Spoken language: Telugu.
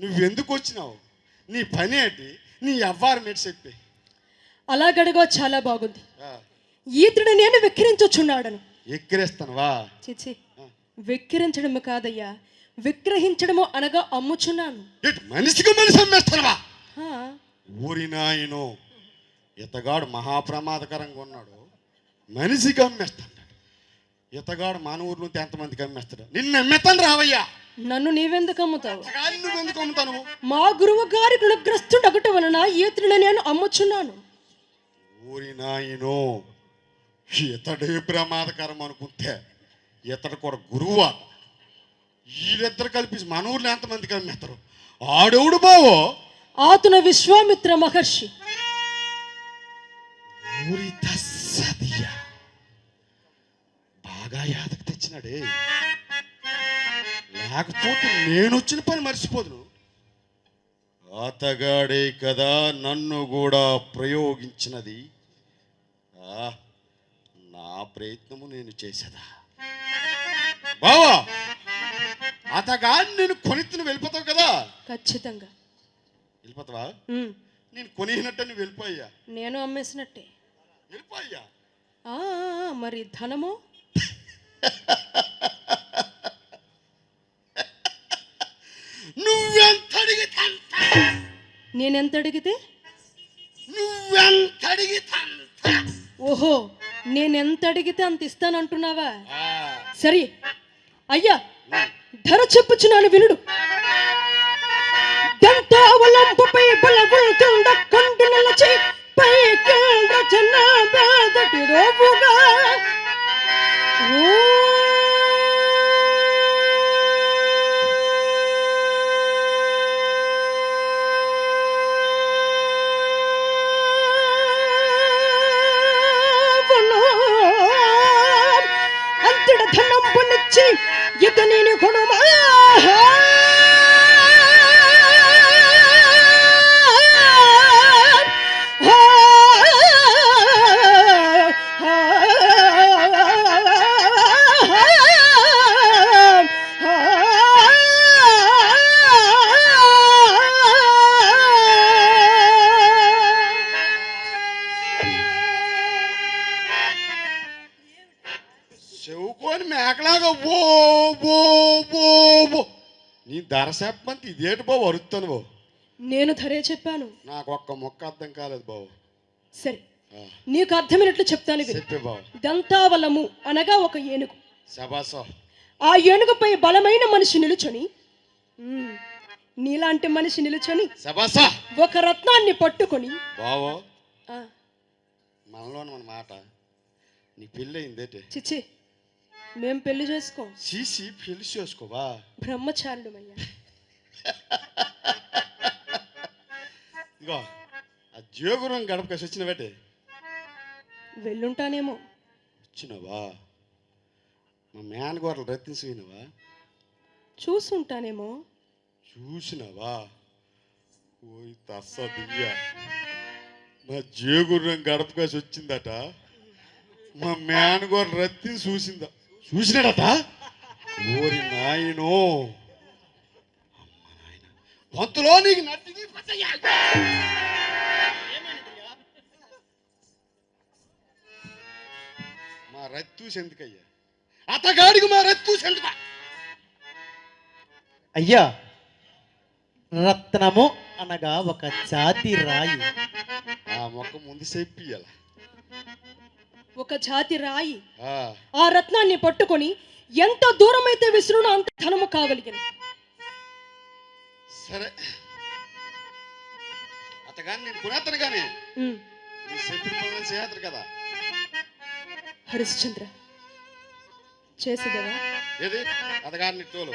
నువ్వెందుకు వచ్చినావు? నీ పని ఏంటి? నీ ఎవ్వారు మెట్టి చెప్పి. అలాగడగో చాలా బాగుంది. ఆ, ఈతుడు నేను వెక్కిరించుచున్నాడను ఎక్కిరేస్తానువా చిచి వెక్కిరించడము కాదయ్యా. విగ్రహించడము అనగా అమ్ముచున్నాను. మనిషికి మనిషి అమ్మేస్తానువా? ఊరి నాయను ఇతగాడు మహాప్రమాదకరంగా ఉన్నాడు. మనిషికి అమ్మేస్తాడు ఇతగాడు మన ఊర్లో ఎంతమందికి అమ్మేస్తాడు? నిన్ను అమ్మేస్తాను రావయ్యా. నన్ను నీవెందుకు అమ్ముతావు? అమ్ముతాను? మా గురువు గారి గుణగ్రస్తుడగట వలన ఈతుడిని నేను అమ్ముచున్నాను. ఊరి నాయను ఇతడే ప్రమాదకరం అనుకుంటే ఇతడు కూడా గురువు? అట వీళ్ళిద్దరు కలిపి మన ఊర్లో ఎంతమందికి అమ్మేస్తారు? ఆడెవడు బావో? ఆతున విశ్వామిత్ర మహర్షి. ఊరి బాగా యాదకు తెచ్చినాడే. లేకపోతే నేను వచ్చిన పని మర్చిపోదును. అతగాడే కదా నన్ను కూడా ప్రయోగించినది. నా ప్రయత్నము నేను చేసేదా? బావా అతగాడిని నేను కొనిత్తును వెళ్ళిపోతావు కదా? ఖచ్చితంగా. వెళ్ళిపోతావా? నేను కొనినట్టు నువ్వు వెళ్ళిపోయా నేను అమ్మేసినట్టే. వెళ్ళిపోయా మరి ధనము? నేనెంత అడిగితే నువ్వెంత ఓహో నేనెంత అడిగితే అంత ఇస్తానంటున్నావా? సరే అయ్యా ధర చెప్పుచున్నాను వినుడు దంతావలంపుపై బలవుతుండ కొండు నిలచి పై కింద చిన్న బేదటి రోపుగా ಛೀ ಇದ್ದ ನೀನು ಗುಣ నీ ధర చెప్పంత ఇదేటి బాబు అరుస్తాను బాబు? నేను ధరే చెప్పాను. నాకు ఒక్క మొక్క అర్థం కాలేదు బాబు. సరే. నీకు అర్థమైనట్లు చెప్తాను చెప్పే బాబు. దంతావలము అనగా ఒక ఏనుగు. శబాసో. ఆ ఏనుగుపై బలమైన మనిషి నిలుచొని నీలాంటి మనిషి నిలుచొని శబాసా. ఒక రత్నాన్ని పట్టుకొని బావో. మన మాట నీ పెళ్ళి అయిందేటి చిచ్చి మేం పెళ్ళి చేసుకోం. సీసీ పెళ్ళి చేసుకోవా? బ్రహ్మచారులమయ్యా. ఇగో ఆ జోగురం గడపకేసి వచ్చిన బట్టి వెళ్ళుంటానేమో. వచ్చినవా? మా మేనగోరలు రత్తిసినవా చూసుంటానేమో. చూసినవా? ఓయ్ తస్స దివ్య. మా జేగుర్రం గడపకేసి వచ్చిందట. మా మేనగోర రత్తి చూసిందా? చూసినాడట? ఓరి నాయనో. అమ్మ నీకు నట్టిది మా రత్తు ఎందుకయ్యా అతగాడికి మా రత్తు ఎందుక అయ్యా రత్నము అనగా ఒక జాతి రాయి. ఆ మొక్క ముందు చెప్పియాల ఒక జాతి రాయి ఆ. రత్నాన్ని పట్టుకొని ఎంత దూరమైతే విసురునో అంత ధనము కావలిగిన సరే. అతగాని నేను కొనేస్తాను కానీ ఉమ్, నీ చెప్పిన పనులు చేస్తారు కదా. హరిశ్చంద్ర చేసేదేవా? ఏది? అతగారిని తోలు.